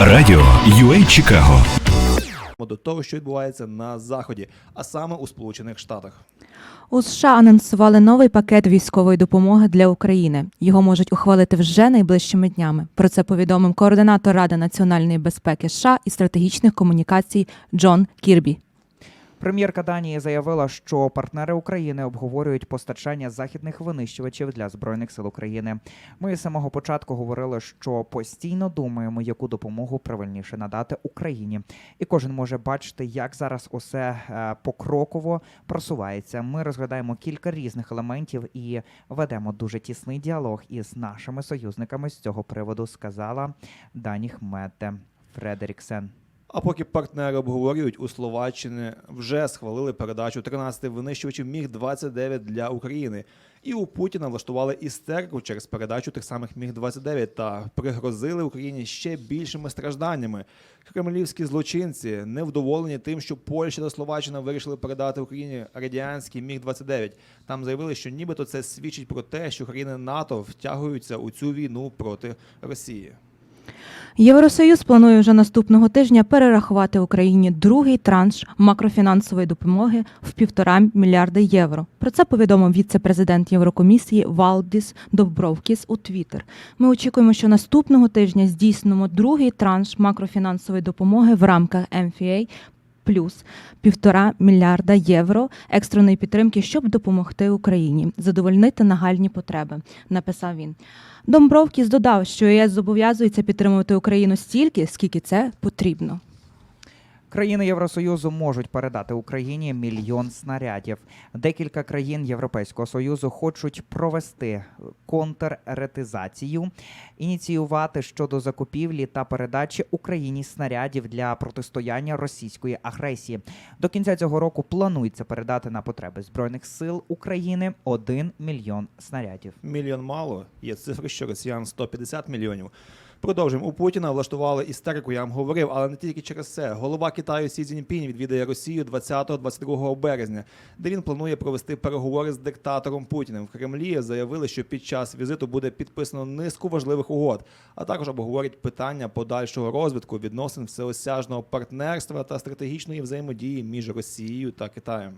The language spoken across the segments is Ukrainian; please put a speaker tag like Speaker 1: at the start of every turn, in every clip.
Speaker 1: Радіо UA Чикаго.
Speaker 2: до того, що відбувається на заході, а саме у Сполучених Штатах.
Speaker 3: У США анонсували новий пакет військової допомоги для України. Його можуть ухвалити вже найближчими днями. Про це повідомив координатор Ради національної безпеки США і стратегічних комунікацій Джон Кірбі.
Speaker 4: Прем'єрка Данії заявила, що партнери України обговорюють постачання західних винищувачів для збройних сил України. Ми з самого початку говорили, що постійно думаємо, яку допомогу правильніше надати Україні, і кожен може бачити, як зараз усе е, покроково просувається. Ми розглядаємо кілька різних елементів і ведемо дуже тісний діалог із нашими союзниками з цього приводу. Сказала Дані Хмете Фредеріксен.
Speaker 2: А поки партнери обговорюють, у Словаччині вже схвалили передачу 13 винищувачів Міг-29 для України. І у Путіна влаштували істерику через передачу тих самих Міг-29 та пригрозили Україні ще більшими стражданнями. Кремлівські злочинці невдоволені тим, що Польща та Словаччина вирішили передати Україні радянський Міг-29. Там заявили, що нібито це свідчить про те, що країни НАТО втягуються у цю війну проти Росії.
Speaker 3: Євросоюз планує вже наступного тижня перерахувати Україні другий транш макрофінансової допомоги в півтора мільярда євро. Про це повідомив віце-президент Єврокомісії Валдіс Добровкіс у Твіттер. Ми очікуємо, що наступного тижня здійснимо другий транш макрофінансової допомоги в рамках МФА плюс півтора мільярда євро екстреної підтримки, щоб допомогти Україні задовольнити нагальні потреби. Написав він. Домбровкіс додав, що ЄС зобов'язується підтримувати Україну стільки, скільки це потрібно.
Speaker 4: Країни Євросоюзу можуть передати Україні мільйон снарядів. Декілька країн Європейського союзу хочуть провести контрретизацію, ініціювати щодо закупівлі та передачі Україні снарядів для протистояння російської агресії. До кінця цього року планується передати на потреби збройних сил України 1 мільйон снарядів.
Speaker 2: Мільйон мало. Є цифри, що росіян 150 мільйонів. Продовжуємо. У Путіна влаштували істерику, я вам говорив, але не тільки через це. Голова Китаю Сі Цзіньпінь відвідає Росію 20-22 березня, де він планує провести переговори з диктатором Путіним. В Кремлі заявили, що під час візиту буде підписано низку важливих угод, а також обговорять питання подальшого розвитку відносин всеосяжного партнерства та стратегічної взаємодії між Росією та Китаєм.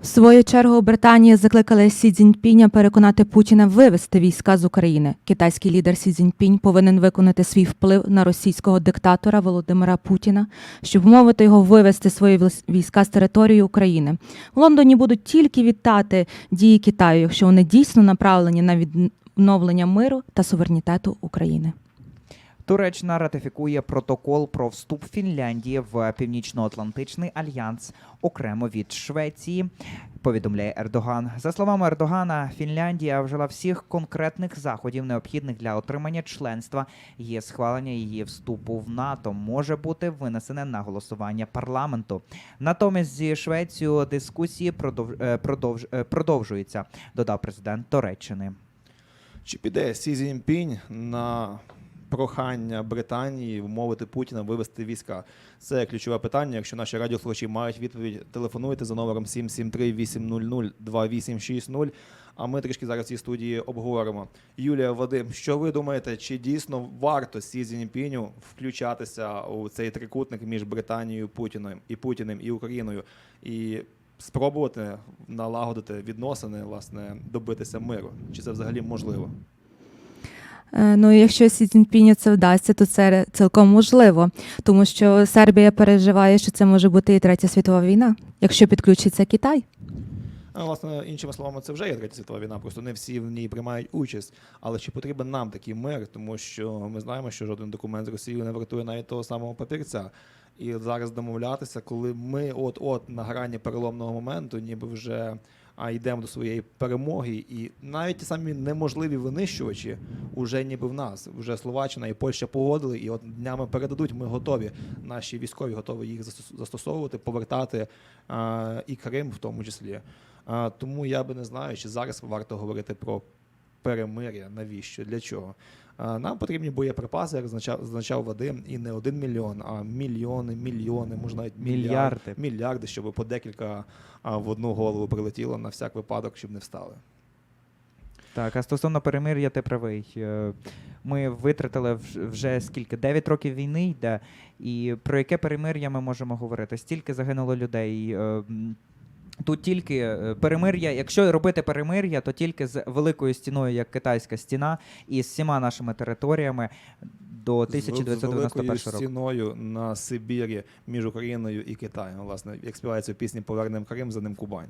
Speaker 3: В свою чергу Британія закликала Сі Цзіньпіня переконати Путіна вивести війська з України. Китайський лідер Сі Цзіньпінь повинен виконати свій вплив на російського диктатора Володимира Путіна, щоб вмовити його вивести свої війська з території України. В Лондоні будуть тільки вітати дії Китаю, якщо вони дійсно направлені на відновлення миру та суверенітету України.
Speaker 4: Туреччина ратифікує протокол про вступ Фінляндії в Північно-Атлантичний альянс окремо від Швеції. Повідомляє Ердоган. За словами Ердогана, Фінляндія вжила всіх конкретних заходів, необхідних для отримання членства. Є схвалення її вступу в НАТО може бути винесене на голосування парламенту. Натомість зі Швецією дискусії продовж, е, продовж, е, продовжуються, додав президент Туреччини.
Speaker 2: Чи піде Сі Цзіньпінь на прохання Британії вмовити Путіна вивести війська? Це ключове питання. Якщо наші радіослухачі мають відповідь, телефонуйте за номером 773-800-2860. А ми трішки зараз в цій студії обговоримо. Юлія Вадим, що ви думаєте, чи дійсно варто Сі Цзіньпіню включатися у цей трикутник між Британією, Путіним і Путіним і Україною і спробувати налагодити відносини, власне, добитися миру? Чи це взагалі можливо?
Speaker 3: Е, Ну, якщо Сі Цзіньпіню це вдасться, то це цілком можливо, тому що Сербія переживає, що це може бути і третя світова війна, якщо підключиться Китай.
Speaker 2: А, власне, іншими словами, це вже є третя світова війна, просто не всі в ній приймають участь. Але чи потрібен нам такий мир, тому що ми знаємо, що жоден документ з Росією не вартує навіть того самого папірця. І зараз домовлятися, коли ми от-от на грані переломного моменту, ніби вже а йдемо до своєї перемоги, і навіть ті самі неможливі винищувачі вже ніби в нас. Вже Словаччина і Польща погодили, і от днями передадуть. Ми готові. Наші військові готові їх застос- застосовувати, повертати а, і Крим в тому числі. А, тому я би не знаю, чи зараз варто говорити про перемир'я. Навіщо? Для чого? Нам потрібні боєприпаси, як зазначав, Вадим, і не один мільйон, а мільйони, мільйони, можна навіть мільярд-
Speaker 4: Мільярди.
Speaker 2: мільярди, щоб по декілька в одну голову прилетіло на всяк випадок, щоб не встали.
Speaker 4: Так, а стосовно перемир'я, ти правий. Е, Ми витратили вже скільки? 9 років війни йде. І про яке перемир'я ми можемо говорити? Стільки загинуло людей. Тут тільки е, перемир'я, якщо робити перемир'я, то тільки з великою стіною, як китайська стіна, і з всіма нашими територіями до
Speaker 2: з великою
Speaker 4: 1991 року.
Speaker 2: стіною на Сибірі між Україною і Китаєм. Власне, як співається в пісні Повернем Крим, за ним Кубань.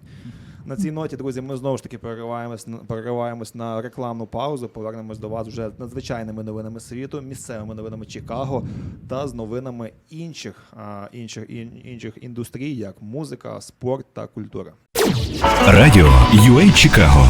Speaker 2: На цій ноті, друзі, ми знову ж таки перериваємось, на- перериваємось на рекламну паузу. Повернемось до вас вже з надзвичайними новинами світу, місцевими новинами Чикаго та з новинами інших, а, інших, ін- інших індустрій, як музика, спорт та культура.
Speaker 1: Радіо UA Чикаго